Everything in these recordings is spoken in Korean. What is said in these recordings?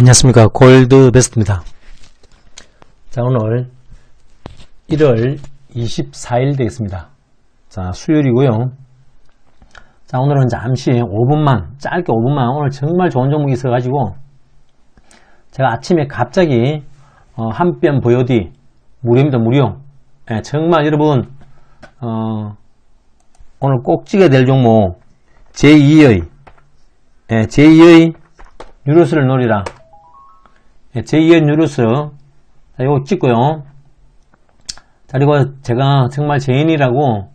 안녕하십니까. 골드 베스트입니다. 자 오늘 1월 24일 되겠습니다. 자 수요일이고요. 자 오늘은 잠시 5분만 짧게 5분만 오늘 정말 좋은 종목이 있어 가지고 제가 아침에 갑자기 어, 한뼘 보여디 무료입니다 무료. 예, 정말 여러분 어, 오늘 꼭 찍어야 될 종목 제2의 예, 제2의 뉴로스를 노리라 제2의 뉴로스 자 이거 찍고요. 자 그리고 제가 정말 제인이라고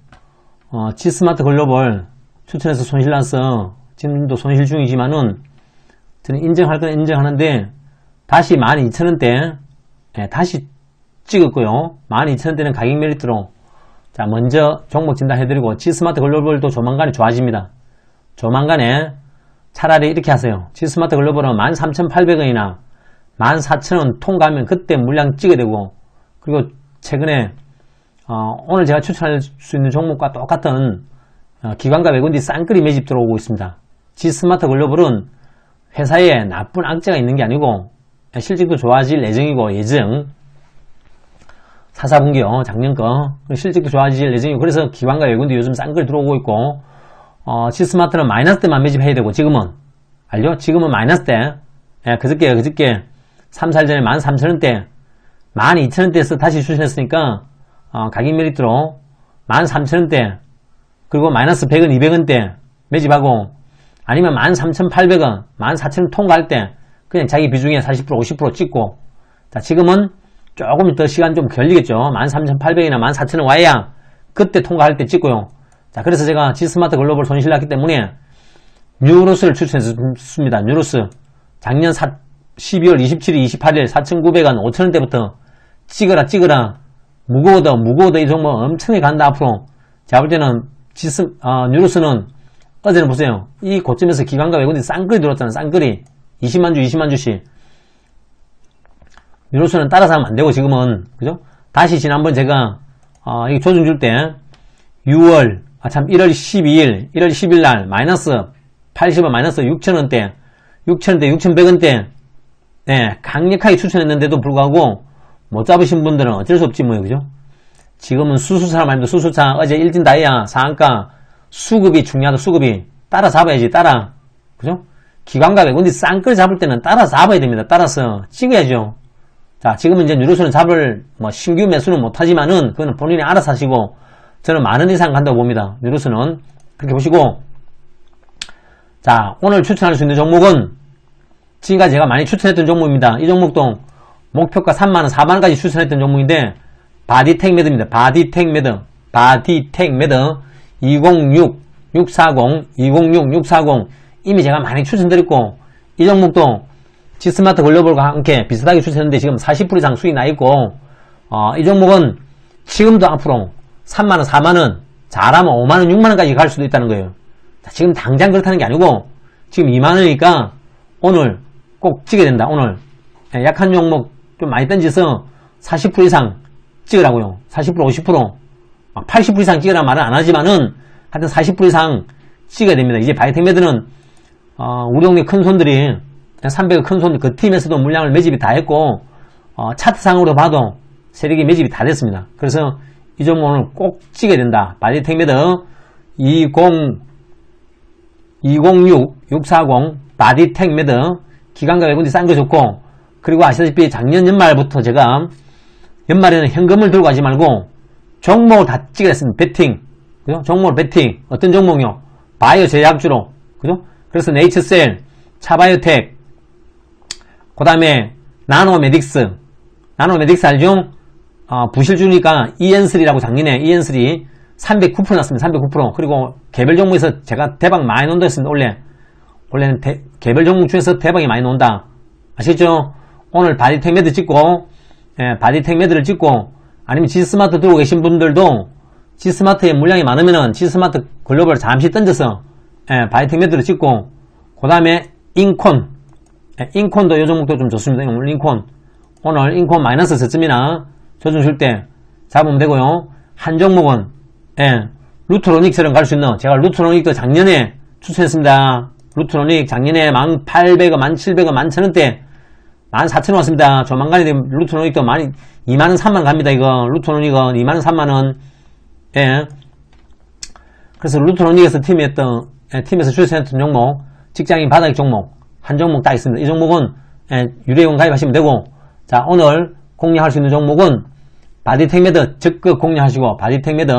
어, 지스마트 글로벌 추천해서 손실 났어. 지금도 손실 중이지만은 저는 인정할 건 인정하는데 다시 12,000원대 예, 다시 찍었고요. 12,000원대는 가격 메리트로. 자 먼저 종목 진단해드리고 지스마트 글로벌도 조만간에 좋아집니다. 조만간에 차라리 이렇게 하세요. 지스마트 글로벌은 13,800원이나 14,000원 통과하면 그때 물량 찍어야 되고 그리고 최근에 어, 오늘 제가 추천할 수 있는 종목과 똑같은 어, 기관과 외국인들이 쌍끌이 매집 들어오고 있습니다. 지스마트 글로벌은 회사에 나쁜 악재가 있는 게 아니고 실적도 좋아질 예정이고 예정 4사분기요 작년 거 실적도 좋아질 예정이고 그래서 기관과 외국인들이 요즘 쌍끌이 들어오고 있고 어, 지스마트는 마이너스 때만 매집해야 되고 지금은 알죠? 지금은 마이너스 때 예, 그저께 그저께 3, 4일 전에 13,000원대 12,000원대에서 다시 추천했으니까 어, 가격 메리트로 13,000원대 그리고 마이너스 100원, 200원대 매집하고 아니면 13,800원, 14,000원 통과할 때 그냥 자기 비중에 40%, 50% 찍고 자 지금은 조금 더 시간 좀 걸리겠죠. 13,800이나 14,000원 와야 그때 통과할 때 찍고요. 자 그래서 제가 지스마트 글로벌 손실 났기 때문에 뉴로스를 추천했습니다. 뉴로스 작년 4, 12월 27일, 28일 4,900원, 5,000원대부터 찍어라 찍어라. 무거워도 무거워도 이 종목 엄청나게 간다 앞으로. 제가 볼 때는 지스, 어, 뉴로스는 어제는 보세요. 이 고점에서 기관과 외국인이 쌍끌이 들어왔잖아 쌍끌이. 20만주 20만주씩. 뉴로스는 따라서 하면 안되고 지금은. 그죠? 다시 지난번 제가 어, 이 조정 줄 때 6월 아 참 1월 12일 1월 10일 날 마이너스 80원 마이너스 6천원대 6천원대 6,100원대 네, 강력하게 추천했는데도 불구하고 못 잡으신 분들은 어쩔 수 없지 뭐예요 그죠? 지금은 수수차라 말입니다. 수수차 어제 일진 다이아 상한가 수급이 중요하다. 수급이 따라 잡아야지 따라. 그죠? 기관과 외국인이 쌍끌 잡을 때는 따라 잡아야 됩니다. 따라서 찍어야죠. 자 지금은 이제 뉴로스는 잡을 뭐 신규 매수는 못하지만은 그거는 본인이 알아서 하시고 저는 만 원 이상 간다고 봅니다. 뉴로스는 그렇게 보시고. 자 오늘 추천할 수 있는 종목은 지금까지 제가 많이 추천했던 종목입니다. 이 종목도 목표가 3만원, 4만원까지 추천했던 종목인데 바디텍 매드입니다. 바디텍 매드 바디텍 매드 206, 640, 206, 640 이미 제가 많이 추천드렸고 이 종목도 지스마트 글로벌과 함께 비슷하게 추천했는데 지금 40% 이상 수익 나 있고 어, 이 종목은 지금도 앞으로 3만원, 4만원 잘하면 5만원, 6만원까지 갈 수도 있다는 거예요. 지금 당장 그렇다는 게 아니고 지금 2만원이니까 오늘 꼭 찍어야 된다 오늘. 예, 약한 종목 좀 많이 던져서 40% 이상 찍으라고요. 40% 50% 80% 이상 찍으라 말은 안 하지만은 하여튼 40% 이상 찍어야 됩니다. 이제 바이텍매드는 어, 우리 동네 큰 손들이 300의 큰 손들 그 팀에서도 물량을 매집이 다 했고 어, 차트상으로 봐도 세력이 매집이 다 됐습니다. 그래서 이 종목은 꼭 찍어야 된다. 바이텍매드 20 206 640 바디텍 매드 기관과 외국인이 싼거 좋고 그리고 아시다시피 작년 연말부터 제가 연말에는 현금을 들고 가지 말고 종목을 다 찍어냈습니다. 베팅 그죠? 종목을 베팅 어떤 종목이요? 바이오 제약주로 그죠? 그래서 네이처셀 차바이오텍 그 다음에 나노메딕스 나노메딕스 알죠? 어, 부실주니까 이엔슬이라고 작년에 이엔슬이 309% 났습니다. 309% 그리고 개별 종목에서 제가 대박 많이 논다 했습니다. 원래 원래는 대, 개별 종목 중에서 대박이 많이 논다. 아시겠죠? 오늘 바디텍 매드 찍고 예, 바디텍 매드를 찍고 아니면 지스마트 들고 계신 분들도 지스마트에 물량이 많으면은 지스마트 글로벌 잠시 던져서 예, 바디텍 매드를 찍고 그 다음에 인콘 예, 인콘도 요 종목도 좀 좋습니다. 오늘 인콘 오늘 인콘 마이너스 저점이나 조정 줄 때 잡으면 되고요. 한 종목은 예, 루트로닉처럼 갈 수 있는 제가 루트로닉도 작년에 추천했습니다. 루트로닉 작년에 1,800원, 1,700원, 11,000원대 14,000원 왔습니다. 조만간에 되면 루트노닉도 많이, 2만원, 3만원 갑니다, 이거. 루트노닉은 2만원, 3만원. 예. 그래서 루트노닉에서 팀이었던, 예, 팀에서 출세했던 종목, 직장인 바닥 종목, 한 종목 딱 있습니다. 이 종목은, 예, 유료회원 가입하시면 되고, 자, 오늘 공략할 수 있는 종목은, 바디텍메드 적극 공략하시고, 바디텍메드,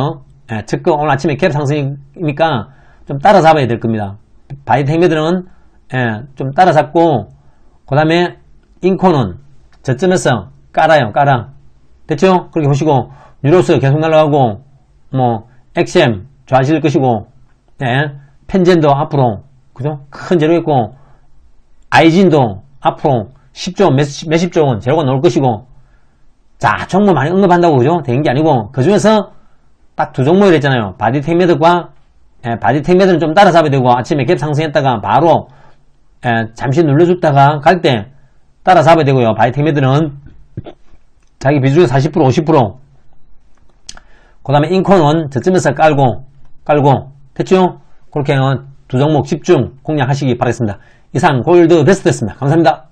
예, 적극 오늘 아침에 갭 상승이니까 좀 따라잡아야 될 겁니다. 바디텍메드는, 예, 좀 따라잡고, 그 다음에 인코는 저점에서 깔아요, 깔아. 됐죠? 그렇게 보시고, 뉴로스 계속 날아가고, 뭐, 엑셈 좋아하실 것이고, 예, 펜젠도 앞으로, 그죠? 큰 재료 있고, 아이진도 앞으로 10조, 몇십, 몇십 조 원 재료가 나올 것이고, 자, 종목 많이 언급한다고, 그죠? 되는 게 아니고, 그 중에서 딱 두 종목을 했잖아요. 바디텍메드과, 예, 바디텍메드는 좀 따라잡아야 되고, 아침에 갭 상승했다가 바로, 예, 잠시 눌러줬다가 갈 때 따라잡아야 되고요. 바디텍메드는 자기 비중의 40%, 50%. 그 다음에 인코는 저점에서 깔고, 깔고, 됐죠? 그렇게 두 종목 집중 공략하시기 바라겠습니다. 이상 골드 베스트였습니다. 감사합니다.